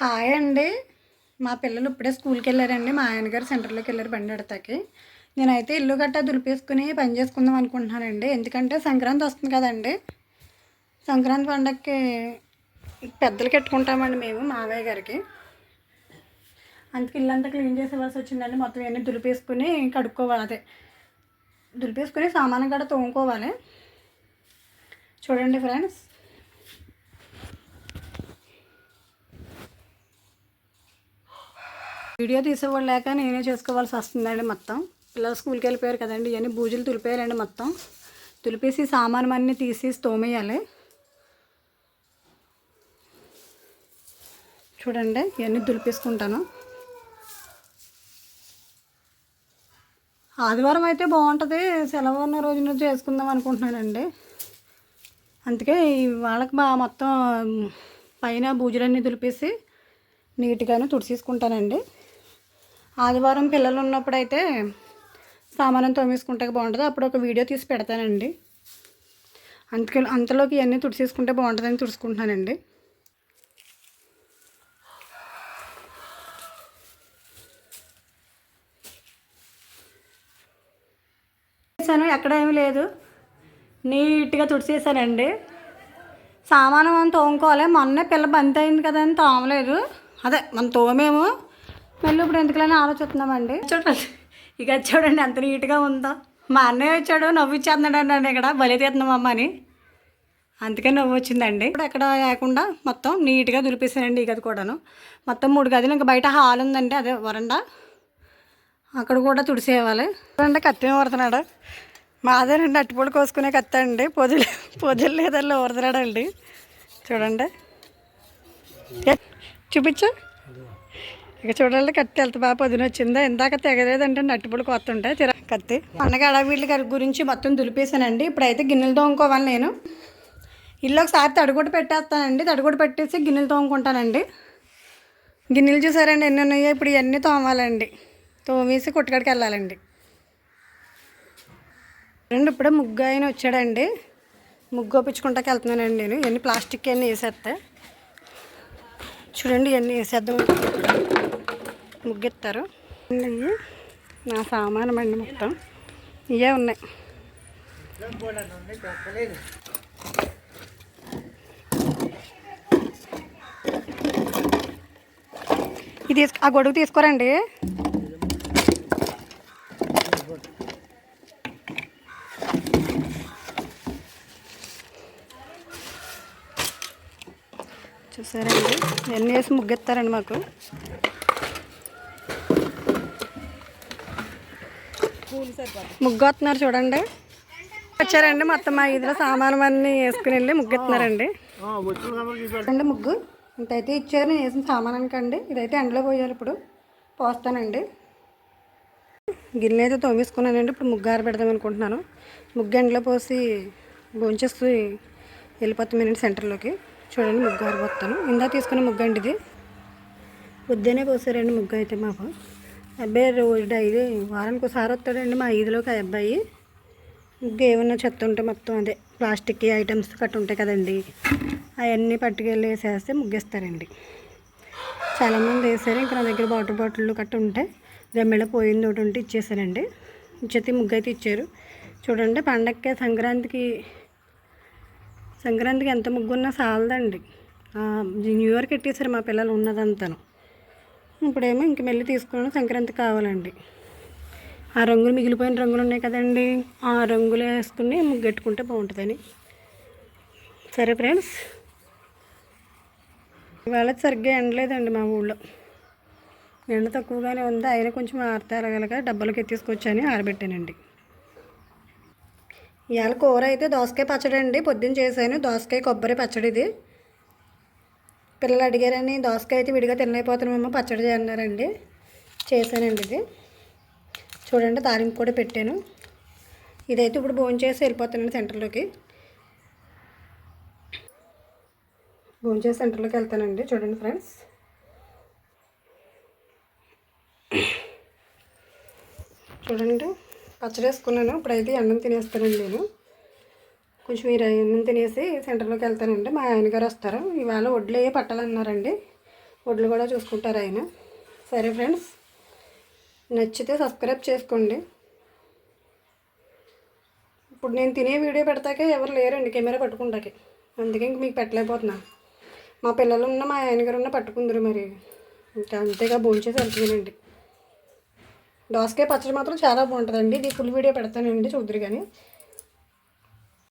Hi అండి. మా పిల్లలు ఇప్పుడే స్కూల్కి వెళ్ళారండి. మా ఆయనగారు సెంటర్లోకి వెళ్ళారు బండి ఎడతాకి నేనైతే ఇల్లు గట్టా దులిపేసుకుని పని చేసుకుందాం అనుకుంటున్నానండి. ఎందుకంటే సంక్రాంతి వస్తుంది కదండి. సంక్రాంతి పండగకి పెద్దలు కట్టుకుంటామండి మేము మావయ్య గారికి. అందుకే ఇల్లంతా క్లీన్ చేసేవాల్సి వచ్చిందండి. మొత్తం ఇవన్నీ దులిపేసుకుని కడుక్కోవాలి. అదే. దులిపేసుకుని సామాను కూడా తోముకోవాలి. చూడండి ఫ్రెండ్స్. వీడియో తీసేవాళ్ళు లేక నేనే చేసుకోవాల్సి వస్తుందండి మొత్తం. పిల్లలు స్కూల్కి వెళ్ళిపోయారు కదండి ఇవన్నీ బూజులు తులిపేయాలండి మొత్తం. తులిపేసి సామాను అన్నీ తీసి తోమేయాలి. చూడండి ఇవన్నీ దులిపేసుకుంటాను ఆదివారం అయితే బాగుంటుంది సెలవు ఉన్న రోజున చేసుకుందాం అనుకుంటున్నానండి. అందుకే వాళ్ళకి మా మొత్తం పైన బూజులన్నీ దులిపేసి నీట్గానే తుడిచేసుకుంటానండి ఆదివారం పిల్లలు ఉన్నప్పుడైతే సామానం తోమేసుకుంటే బాగుంటుంది. అప్పుడు ఒక వీడియో తీసి పెడతానండి. అందుకే అంతలోకి ఇవన్నీ తుడిచేసుకుంటే బాగుంటుందని తుడుచుకుంటున్నానండి. చేశాను ఎక్కడ ఏమీ లేదు. నీట్గా తుడిచేసానండి సామానం మనం తోముకోవాలి. మొన్నే పిల్ల బంద్ అయింది కదా అని తోమలేదు. అదే మనం తోమేమో మళ్ళీ ఇప్పుడు ఎందుకులని ఆలోచిస్తున్నామండి? చూడండి. ఇక చూడండి ఎంత నీట్గా ఉందో. మా అన్నయ్య వచ్చాడు నవ్విచ్చేస్తున్నాడు అండి ఇక్కడ. బలి తీస్తున్నాం అమ్మ అని. అందుకే నవ్వు వచ్చిందండి. ఇప్పుడు ఎక్కడ లేకుండా మొత్తం నీట్గా దులిపేసానండి ఈ గది కూడాను. మొత్తం మూడు గదులు ఇంకా బయట హాల్ ఉందండి అదే వరండా. అక్కడ కూడా తుడిసేయాలి. చూడండి కత్తి ఊరుతున్నాడు. మాదేనండి అట్టుపొడి కోసుకునే కత్తి అండి. పొదులు పొదులు లేదల్లో ఊరుతున్నాడండి. చూడండి. చూపించు. ఇక చూడండి కత్తి ఎంత బాగా పొద్దున వచ్చిందా ఇందాక తెగలేదంటే నట్టుపుడు ఉంటాయి తిర కత్తి. పండగ అడవిళ్ళ గారి గురించి మొత్తం దులిపేశానండి. ఇప్పుడైతే గిన్నెలు తోముకోవాలి నేను. ఇల్లు ఒకసారి తడిగుడ్డ పెట్టేస్తానండి. తడిగుడ్డ పెట్టేసి గిన్నెలు తోముకుంటానండి. గిన్నెలు చూసారండి ఎన్ని ఉన్నాయో? ఇప్పుడు ఇవన్నీ తోమాలండి. తోమేసి కొట్టుకాడికి వెళ్ళాలండి. రెండు ఇప్పుడే ముగ్గు ఆయన వచ్చాడండి. ముగ్గు ఒప్పించుకుంటాకి వెళ్తున్నానండి నేను. ఇవన్నీ ప్లాస్టిక్ అన్నీ వేసేస్తా చూడండి ఇవన్నీ వేసేద్దాం. ముగ్గెత్తారు. నా సామానం అండి మొత్తం ఇవే ఉన్నాయి. ఇది ఆ గొడుగు తీసుకోరండి. చూసారండి? ఎన్ని వేసి ముగ్గెత్తారండి మాకు. ముగ్గు వస్తున్నారు చూడండి. వచ్చారండి మొత్తం మా ఇదిలో సామానం అన్నీ వేసుకుని వెళ్ళి ముగ్గెత్తున్నారండి. అండి ముగ్గు. ఇంతైతే ఇచ్చారు నేను వేసిన సామానానికండి. ఇదైతే ఎండలో పోయారు ఇప్పుడు. పోస్తానండి. గిన్నె అయితే తోమేసుకున్నానండి ఇప్పుడు ముగ్గు ఆరబెడదాం అనుకుంటున్నాను. ముగ్గు ఎండలో పోసి భోంచేసి వెళ్ళిపోతామేనండి సెంటర్లోకి. చూడండి ముగ్గు ఆరిపోతాను ఇందా తీసుకున్న ముగ్గు అండి ఇది. పొద్దునే పోసారండి ముగ్గు అయితే మాకు. అబ్బాయి రోజు డైలీ వారానికి ఒకసారి వస్తాడండి మా ఈదిలోకి ఒక అబ్బాయి. ముగ్గు ఏమన్నా చెత్త ఉంటే మొత్తం అదే ప్లాస్టిక్ ఐటమ్స్ కట్టు ఉంటాయి కదండి అవన్నీ పట్టుకెళ్ళి వేసేస్తే ముగ్గేస్తారండి. చాలామంది వేసారు ఇంకా నా దగ్గర వాటర్ బాటిల్ కట్టు ఉంటే రెమ్మెడ పోయింది ఒకటి ఉంటే ఇచ్చేసారండి. ఇచ్చేసి ముగ్గు అయితే ఇచ్చారు. చూడండి పండగకే సంక్రాంతికి సంక్రాంతికి ఎంత ముగ్గున్నా చాలదండి న్యూ ఇయర్కి ఎట్టేసారు మా పిల్లలు ఉన్నదంతాను. ఇప్పుడేమో ఇంక మళ్ళీ తీసుకున్నాను. సంక్రాంతి కావాలండి. ఆ రంగులు మిగిలిపోయిన రంగులు ఉన్నాయి కదండి. ఆ రంగులు వేసుకుని ముగ్గెట్టుకుంటే బాగుంటుందని. సరే ఫ్రెండ్స్. ఇవాళ సరిగ్గా ఎండలేదండి మా ఊళ్ళో. ఎండ తక్కువగానే ఉంది. అయినా కొంచెం ఆరితే అలగలగా డబ్బాలకి ఎత్తేసుకొచ్చాను ఆరబెట్టానండి. ఇవాళ కూర అయితే దోసకాయ పచ్చడి అండి పొద్దున్న చేశాను. దోసకాయ కొబ్బరి పచ్చడి ఇది పిల్లలు అడిగారని దోసకాయ అయితే విడిగా తినలేకపోతున్నామేమో పచ్చడి చేయన్నారండి చేశానండి ఇది. చూడండి తాలింపు కూడా పెట్టాను. ఇదైతే ఇప్పుడు భోంచేసి వెళ్ళిపోతున్నాను సెంటర్లోకి. భోంచేసి సెంటర్లోకి వెళ్తానండి. చూడండి ఫ్రెండ్స్. చూడండి పచ్చడి వేసుకున్నాను. ఇప్పుడైతే అన్నం తినేస్తానండి నేను. కొంచెం మీరు అన్నం తినేసి సెంటర్లోకి వెళ్తానండి. మా ఆయన గారు వస్తారు. ఇవాళ వడ్లు ఏ పట్టాలన్నారండి. వడ్లు కూడా చూసుకుంటారు ఆయన. సరే ఫ్రెండ్స్ నచ్చితే సబ్స్క్రైబ్ చేసుకోండి. ఇప్పుడు నేను తినే వీడియో పెడతాకే ఎవరు లేరండి కెమెరా పట్టుకుంటాకే. అందుకే ఇంక మీకు పెట్టలేకపోతున్నాను మా పిల్లలు ఉన్న మా ఆయనగారు ఉన్న పట్టుకుందరు మరి. ఇంకా అంతేగా భోంచేసి వెళ్తున్నానండి. దోసకాయ పచ్చడి మాత్రం చాలా బాగుంటుందండి. ఇది ఫుల్ వీడియో పెడతానండి చూద్దరు కానీ